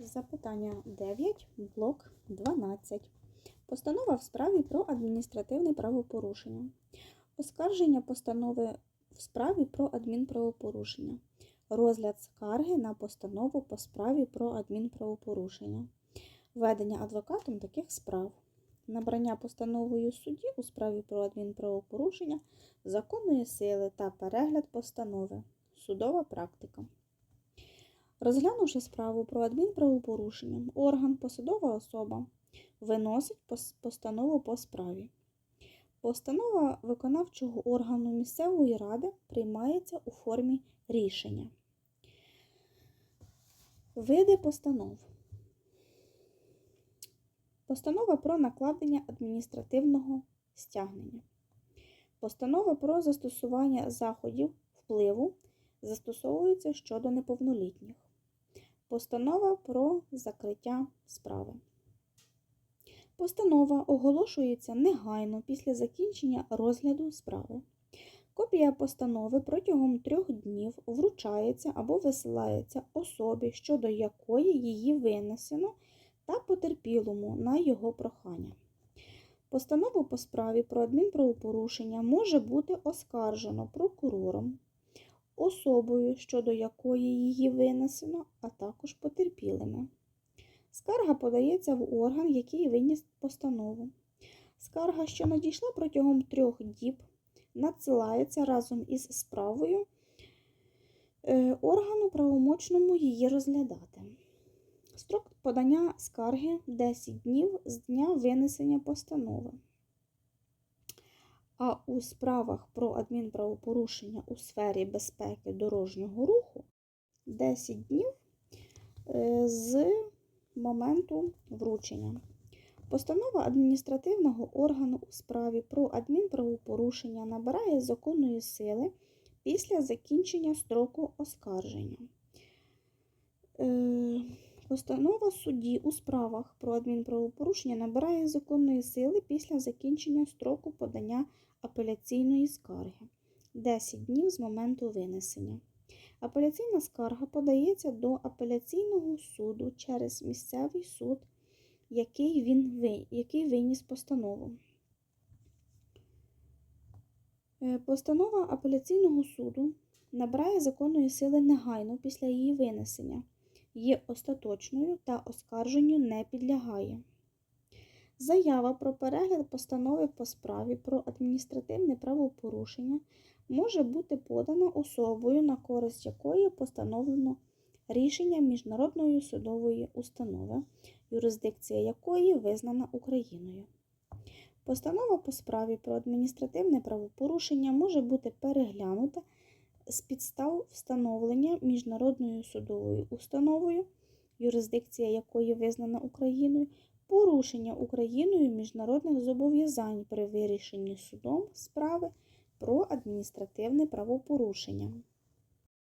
Запитання 9, блок 12. Постанова в справі про адміністративне правопорушення. Оскарження постанови в справі про адмінправопорушення. Розгляд скарги на постанову по справі про адмінправопорушення. Ведення адвокатом таких справ. Набрання постановою судді у справі про адмінправопорушення законної сили та перегляд постанови. Судова практика. Розглянувши справу про адмінправопорушення, орган, посадова особа виносить пос- постанову по справі. Постанова виконавчого органу місцевої ради приймається у формі рішення. Види постанов. Постанова про накладення адміністративного стягнення. Постанова про застосування заходів впливу застосовується щодо неповнолітніх. Постанова про закриття справи. Постанова оголошується негайно після закінчення розгляду справи. Копія постанови протягом трьох днів вручається або висилається особі, щодо якої її винесено, та потерпілому на його прохання. Постанову по справі про адмінправопорушення може бути оскаржено прокурором, особою, щодо якої її винесено, а також потерпілими. Скарга подається в орган, який виніс постанову. Скарга, що надійшла протягом трьох діб, надсилається разом із справою е, органу правомочному її розглядати. Строк подання скарги 10 днів з дня винесення постанови. А у справах про адмінправопорушення у сфері безпеки дорожнього руху 10 днів е, з моменту вручення. Постанова адміністративного органу у справі про адмінправопорушення набирає законної сили після закінчення строку оскарження. Е, Постанова судді у справах про адмінправопорушення набирає законної сили після закінчення строку подання апеляційної скарги 10 днів з моменту винесення. Апеляційна скарга подається до апеляційного суду через місцевий суд, який, він, який виніс постанову. Е, Постанова апеляційного суду набирає законної сили негайно після її винесення, є остаточною та оскарженню не підлягає. Заява про перегляд постанови по справі про адміністративне правопорушення може бути подана особою, на користь якої постановлено рішення міжнародної судової установи, юрисдикція якої визнана Україною. Постанова по справі про адміністративне правопорушення може бути переглянута з підстав встановлення міжнародною судовою установою, юрисдикція якої визнана Україною, порушення Україною міжнародних зобов'язань при вирішенні судом справи про адміністративне правопорушення.